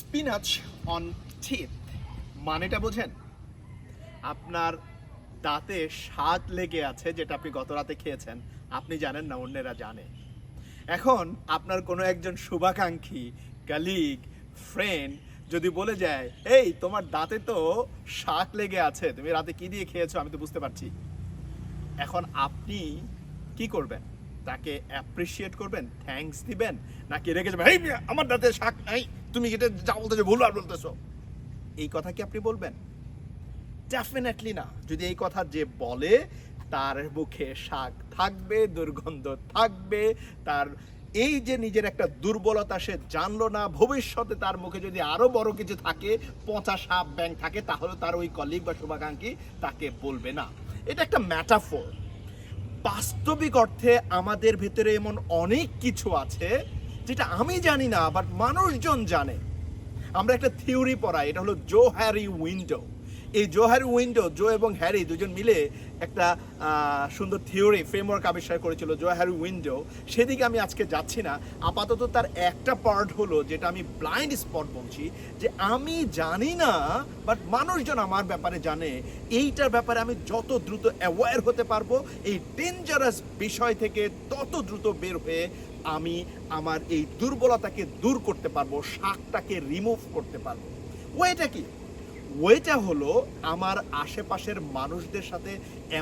Spinach on teeth মানেটা বোঝেন? আপনার দাঁতে স্বাদ লেগে আছে যেটা আপনি গত রাতে খেয়েছেন, আপনি জানেন না, অন্যেরা জানে। এখন আপনার কোনো একজন শুভাকাঙ্ক্ষী কালিগ ফ্রেন্ড যদি বলে যায়, এই, তোমার দাঁতে তো শাক লেগে আছে, তুমি রাতে কি দিয়ে খেয়েছো আমি তো বুঝতে পারছি। এখন আপনি কি করবেন? তাকে অ্যাপ্রিসিয়েট করবেন থ্যাঙ্কস দিবেন, নাকি রেখে যাবেন এই আমার দাঁতে শাক নাই, তুমি এটা যা বলতেছো ভুল আর বলতেছো? এই কথা কি আপনি বলবেন? ডেফিনেটলি না। যদি এই কথা যে বলে, তার মুখে শাক থাকবে, দুর্গন্ধ থাকবে, তার এই যে নিজের একটা দুর্বলতা সে জানলো না, ভবিষ্যতে তার মুখে যদি আরও বড় কিছু থাকে, পচা সাপ ব্যাং থাকে, তাহলে তার ওই কলিগ বা শুভাকাঙ্ক্ষী তাকে বলবে না। এটা একটা ম্যাটাফোর বাস্তবিক অর্থে আমাদের ভেতরে এমন অনেক কিছু আছে যেটা আমি জানি না বাট মানুষজন জানে। আমরা একটা থিওরি পড়াই, এটা হলো জো হ্যারি উইন্ডো। এই জো হ্যারি উইন্ডো, জো এবং হ্যারি দুজন মিলে একটা সুন্দর থিওরি, ফ্রেমওয়ার্ক আবিষ্কার করেছিল জো হ্যারি উইন্ডো। সেদিকে আমি আজকে যাচ্ছি না। আপাতত তার একটা পার্ট হলো যেটা আমি ব্লাইন্ড স্পট বলছি, যে আমি জানি না বাট মানুষজন আমার ব্যাপারে জানে। এইটার ব্যাপারে আমি যত দ্রুত অ্যাওয়্যার হতে পারব, এই ডেঞ্জারাস বিষয় থেকে তত দ্রুত বের হয়ে আমি আমার এই দুর্বলতাকে দূর করতে পারব, শাকটাকে রিমুভ করতে পারব। ওয়েটা কি? ওয়েটা হলো আমার আশেপাশের মানুষদের সাথে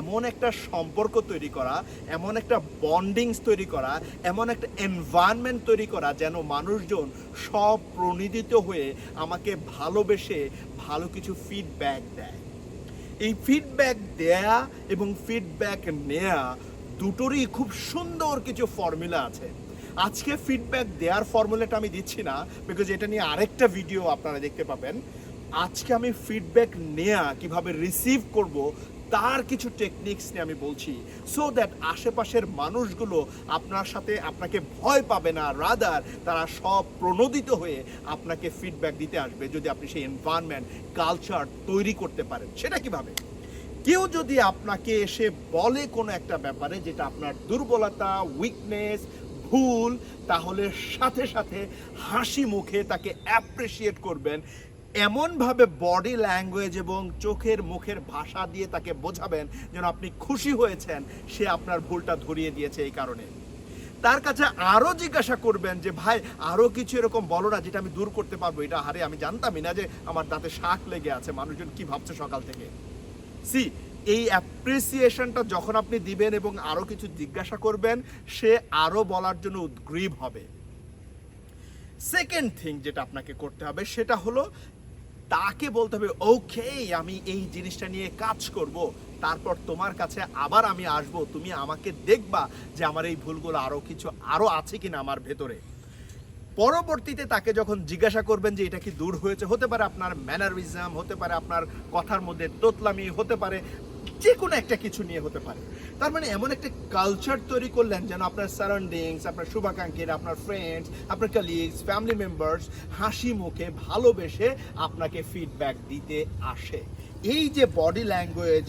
এমন একটা সম্পর্ক তৈরি করা, এমন একটা বন্ডিংস তৈরি করা, এমন একটা এনভায়রনমেন্ট তৈরি করা যেন মানুষজন সব প্রণোদিত হয়ে আমাকে ভালোবেসে ভালো কিছু ফিডব্যাক দেয়। এই ফিডব্যাক দেয়া এবং ফিডব্যাক নেয়া দুটোরই খুব সুন্দর কিছু ফর্মুলা আছে। আজকে ফিডব্যাক দেওয়ার ফর্মুলাটা আমি দিচ্ছি না বিকজ এটা নিয়ে আরেকটা ভিডিও আপনারা দেখতে পাবেন। আজকে আমি ফিডব্যাক নেয়া, কীভাবে রিসিভ করব, তার কিছু টেকনিক্স নিয়ে আমি বলছি। সো দ্যাট আশেপাশের মানুষগুলো আপনার সাথে আপনাকে ভয় পাবে না রাদার তারা সব প্রণোদিত হয়ে আপনাকে ফিডব্যাক দিতে আসবে, যদি আপনি সেই এনভায়রনমেন্ট কালচার তৈরি করতে পারেন। সেটা কীভাবে? কেউ যদি আপনাকে এসে বলে কোনো একটা ব্যাপারে যেটা আপনার দুর্বলতা উইকনেস ভুল, তাহলে সাথে সাথে হাসি মুখে তাকে অ্যাপ্রিসিয়েট করবেন। এমনভাবে বডি ল্যাঙ্গুয়েজ এবং চোখের মুখের ভাষা দিয়ে তাকে বোঝাবেন যেন আপনি খুশি হয়েছেন, সে আপনার ভুলটা ধরিয়ে দিয়েছে এই কারণে। তার কাছে আরও জিজ্ঞাসা করবেন যে, ভাই, আরও কিছু এরকম বলো না যেটা আমি দূর করতে পারব। এটা হারে আমি জানতামই না যে আমার দাঁতে শাক লেগে আছে, মানুষজন কি ভাবছে সকাল থেকে? সি, এই অ্যাপ্রিসিয়েশনটা যখন আপনি দিবেন এবং আরও কিছু জিজ্ঞাসা করবেন, সে আরও বলার জন্য উদ্গ্রীব হবে। সেকেন্ড থিং যেটা আপনাকে করতে হবে, সেটা হলো তাকে বলতে হবে ওকে আমি এই জিনিসটা নিয়ে কাজ করব। তারপর তোমার কাছে আবার আমি আসব। তুমি আমাকে দেখবা যে আমার এই ভুলগুলো আরও কিছু আরও আছে কিনা আমার ভেতরে। পরবর্তীতে তাকে যখন জিজ্ঞাসা করবেন যে এটা কি দূর হয়েছে, হতে পারে আপনার ম্যানারিজম হতে পারে আপনার কথার মধ্যে তোতলামি, হতে পারে যে কোনো একটা কিছু নিয়ে হতে পারে। তার মানে এমন একটা কালচার তৈরি করলেন যেন আপনার সারাউন্ডিংস আপনার শুভাকাঙ্ক্ষীরা, আপনার ফ্রেন্ডস আপনার কালিগস ফ্যামিলি মেম্বার্স হাসি মুখে ভালোবেসে আপনাকে ফিডব্যাক দিতে আসে। এই যে বডি ল্যাঙ্গুয়েজ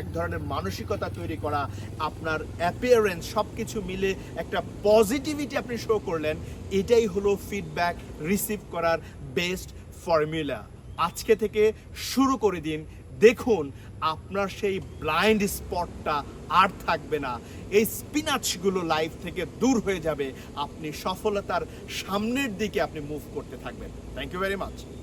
এক ধরনের মানসিকতা তৈরি করা, আপনার অ্যাপিয়ারেন্স সব কিছু মিলে একটা পজিটিভিটি আপনি শো করলেন, এটাই হলো ফিডব্যাক রিসিভ করার বেস্ট ফর্মুলা আজকে থেকে শুরু করে দিন। দেখুন আপনার সেই ব্লাইন্ড স্পটটা আর থাকবে না। এই স্পিনাচগুলো লাইফ থেকে দূর হয়ে যাবে। আপনি সফলতার সামনের দিকে আপনি মুভ করতে থাকবেন। Thank you very much